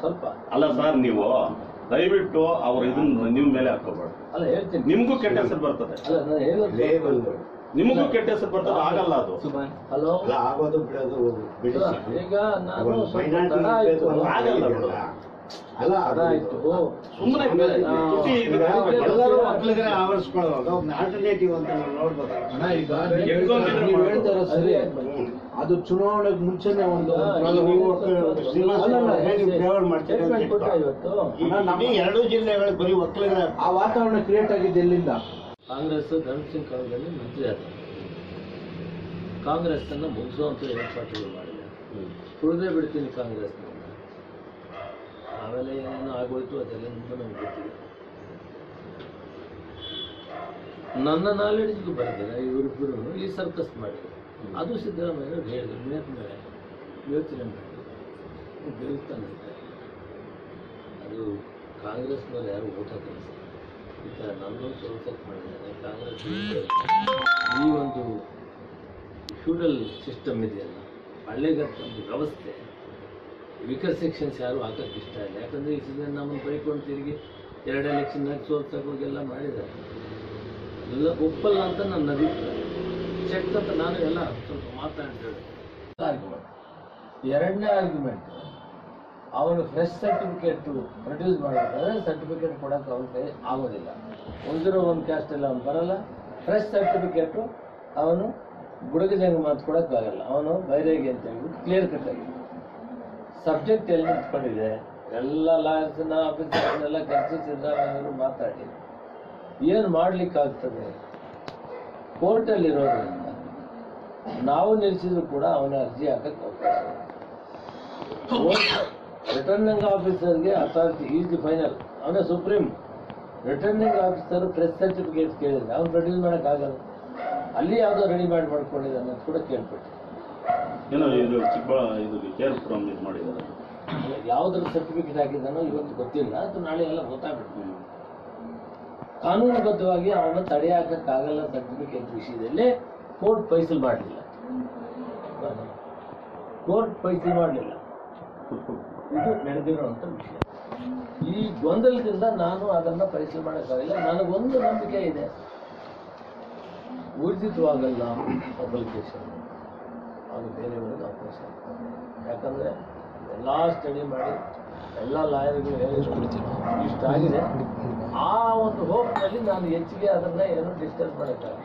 ಸ್ವಲ್ಪ. ಅಲ್ಲ ಸರ್ ನೀವು ದಯವಿಟ್ಟು ಅವ್ರ ಇದನ್ನ ನಿಮ್ ಮೇಲೆ ಹಾಕೋಬೇಡ. ಅಲ್ಲ ಹೇಳ್ತೀನಿ. ನಿಮ್ಗೂ ಕೆಟ್ಟ ಹೆಸರು ಬರ್ತದೆ. ಅಲ್ಲ ನಾನು ಹೇಳೋದು ನಿಮಗೂ ಕೆಟ್ಟ ಹೆಸರು ಬರ್ತದೆ ಆಗಲ್ಲ ಅದು. ಹಲೋ? ಅಲ್ಲ ಆಗೋದು ಬಿಡೋದು ಬಿಡಿ ಈಗ ನಾನು ತಡ ಆಯ್ತು. ಆಗಲ್ಲ ಬಿಡು. ಅಲ್ಲ. ತಡ ಆಯ್ತು. ಸುಮ್ಮನೆ ಎಲ್ಲರೂ ಒಕ್ಕಲಿಗರ ಆವರಿಸ್ಕೊಳ್ಳುವಾಗ ಒಂದು ಆಲ್ಟರ್ನೇಟಿವ್ ಅಂತ ನಾವು ನೋಡ್ಬೋದಲ್ಲ ಅಣ್ಣ ಈಗ ಎತ್ಕೊಂಡಿದ್ರೆ ನೀವು ಹೇಳ್ತಾ ಇರೋ ಸರಿ. ಅದು ಚುನಾವಣೆಗೆ ಮುಂಚೆನೆ ಒಂದು ಎರಡು ಜಿಲ್ಲೆಗಳು ಬರೀ ಒಕ್ಕಲಿಗರ. ಆ ವಾತಾವರಣ ಕ್ರಿಯೇಟ್ ಆಗಿದ್ದು ಎಲ್ಲಿಂದ? ಕಾಂಗ್ರೆಸ್ ಧರ್ಮಸಿಂಗ್ ಕಾಲದಲ್ಲಿ ಮಂತ್ರಿ ಆದ ಕಾಂಗ್ರೆಸ್ ಅನ್ನ ಮುಗಿಸುವಂತ ಏರ್ಪಾಟುಗಳು ಮಾಡಿದೆ. ತುಳಿದೇ ಬಿಡ್ತೀನಿ ಕಾಂಗ್ರೆಸ್ ಆಮೇಲೆ ಏನೇನು ಆಗೋಯ್ತು ಅದೆಲ್ಲ ನಿಮ್ಗೆ ನಮ್ಗೆ ಗೊತ್ತಿದೆ ನನ್ನ ನಾಲೆಡ್ಜ್ಗೆ ಬರ್ದಿಲ್ಲ ಇವರಿಬ್ಬರು ಈ ಸರ್ಕಸ್ ಮಾಡಿದ್ರು. ಅದು ಸಿದ್ದರಾಮಯ್ಯ ಹೇಳಿದ್ರು ನಿಯತ್ ಮೇಲೆ ಯೋಚನೆ ಮಾಡಿ. ದೇವಸ್ಥಾನ ಅದು ಕಾಂಗ್ರೆಸ್ ಮೇಲೆ ಯಾರು ಓಟ್ ಕೆಲಸ ಸರ್. ಈ ಥರ ನನ್ನನ್ನು ಸೋಲ್ಸಕ್ಕೆ ಮಾಡಿದ್ದಾರೆ, ಕಾಂಗ್ರೆಸ್ ಈ ಒಂದು ಫ್ಯೂಡಲ್ ಸಿಸ್ಟಮ್ ಇದೆಯಲ್ಲ ಹಳ್ಳಿಗತ್ತ ಒಂದು ವ್ಯವಸ್ಥೆ ವಿಕರ್ ಸೆಕ್ಷನ್ಸ್ ಯಾರು ಹಾಕಕ್ಕೆ ಇಷ್ಟ ಇಲ್ಲ. ಯಾಕಂದರೆ ಈ ಸೀಸನ್ ನಮ್ಮನ್ನು ಬೈಕೊಂಡು ತಿರುಗಿ ಎರಡು ಎಲೆಕ್ಷನ್ನಾಗಿ ಎಲ್ಲ ಮಾಡಿದ್ದಾರೆ. ಎಲ್ಲ ಒಪ್ಪಲ್ಲ ಅಂತ ನನ್ನ ಅಭಿಪ್ರಾಯ. ಚೆಕ್ ಅಂತ ನಾನು ಎಲ್ಲ ಸ್ವಲ್ಪ ಮಾತಾಡ್ತೇವೆ ಆರ್ಗ್ಯುಮೆಂಟ್ ಎರಡನೇ ಆರ್ಗ್ಯುಮೆಂಟ್ ಅವನು ಫ್ರೆಶ್ ಸರ್ಟಿಫಿಕೇಟ್ ಪ್ರೊಡ್ಯೂಸ್ ಮಾಡಬೇಕಾದ್ರೆ ಸರ್ಟಿಫಿಕೇಟ್ ಕೊಡೋಕೆ ಅವನ ಕೈ ಆಗೋದಿಲ್ಲ. ಒಂದಿರೋ ಒಂದು ಎಲ್ಲ ಅವನು ಬರಲ್ಲ. ಫ್ರೆಶ್ ಸರ್ಟಿಫಿಕೇಟು ಅವನು ಬುಡಗ ಜಂಗ ಮಾತು ಕೊಡೋಕ್ಕಾಗಲ್ಲ ಅವನು ಬೈರೇಗೆ ಅಂತ ಹೇಳ್ಬಿಟ್ಟು ಕ್ಲಿಯರ್ ಕಟ್ ಆಗಿದೆ ಸಬ್ಜೆಕ್ಟ್ ಎಲ್ಲಿ ನಿಂತ್ಕೊಂಡಿದೆ? ಎಲ್ಲ ಲಾಯರ್ಸ್ನ ಆಫೀಸರ್ಸ್ನೆಲ್ಲ ಕೆಲಸ ಸಿದ್ದರಾಮಯ್ಯವರು ಮಾತಾಡಿ. ಏನು ಮಾಡಲಿಕ್ಕಾಗ್ತದೆ? ಕೋರ್ಟಲ್ಲಿರೋದ್ರಿಂದ ನಾವು ನಿಲ್ಲಿಸಿದ್ರು ಕೂಡ ಅವನ ಅರ್ಜಿ ಹಾಕಕ್ಕೆ ಅವಕಾಶ ರಿಟರ್ನಿಂಗ್ ಆಫೀಸರ್ಗೆ ಅಥಾರಿಟಿ ಈಸ್ ದಿ ಫೈನಲ್ ಅವನೇ supreme returning officer press certificate ಕೇಳಿದ್ರೆ ಅವ್ನು ಪ್ರೊಡ್ಯೂಸ್ ಮಾಡೋಕ್ಕಾಗಲ್ಲ. ಅಲ್ಲಿ ಯಾವುದೋ ರೆಡಿ ಮಾಡಿ ಮಾಡ್ಕೊಂಡಿದ್ದಾನೆ ಅನ್ನೋದು ಕೂಡ ಕೇಳ್ಬಿಟ್ಟು ಏನೋ ಇದು ಚಿಕ್ಕಬಳ್ಳಾ ಇದು ಕೇರ್ಪುರಂ ಇದು ಮಾಡಿದ್ದಾರೆ. ಯಾವುದ್ರ ಸರ್ಟಿಫಿಕೇಟ್ ಹಾಕಿದ್ದಾನೋ ಇವತ್ತು ಗೊತ್ತಿಲ್ಲ ಅದು ನಾಳೆ ಎಲ್ಲ ಗೊತ್ತಾಗ್ಬಿಟ್ಟು ಕಾನೂನುಬದ್ಧವಾಗಿ ಅವನ ತಡೆ ಹಾಕಕ್ಕಾಗಲ್ಲ ಸರ್ಟಿಫಿಕೇಟ್ ವಿಷಯದಲ್ಲಿ ಕೋರ್ಟ್ ಫೈಸಲ್ ಮಾಡಲಿಲ್ಲ. ಕೋರ್ಟ್ ಫೈಸಲ್ ಮಾಡಲಿಲ್ಲ. ಇದು ನಡೆದಿರುವಂಥ ವಿಷಯ. ಈ ಗೊಂದಲದಿಂದ ನಾನು ಅದನ್ನ ಫೈಸಲ್ ಮಾಡೋಕ್ಕಾಗಿಲ್ಲ. ನನಗೊಂದು ನಂಬಿಕೆ ಇದೆ. ಊರ್ಜಿತವಾಗಲ್ಲ ಅಪ್ಲಿಕೇಶನ್ ಅದು ಬೇರೆಯವರಿಗೆ ಅವಕಾಶ ಯಾಕಂದರೆ ಎಲ್ಲ ಸ್ಟಡಿ ಮಾಡಿ, ಎಲ್ಲ ಲಾಯರ್ಗಳು ಹೇಳಿದ್ರು. ಇಷ್ಟಾಗಿದೆ ಆ ಒಂದು ಹೋಪ್ನಲ್ಲಿ ನಾನು ಹೆಚ್ಚಿಗೆ ಅದನ್ನ ಏನು ಡಿಸ್ಕಸ್ ಮಾಡೋಕ್ಕಾಗಲ್ಲ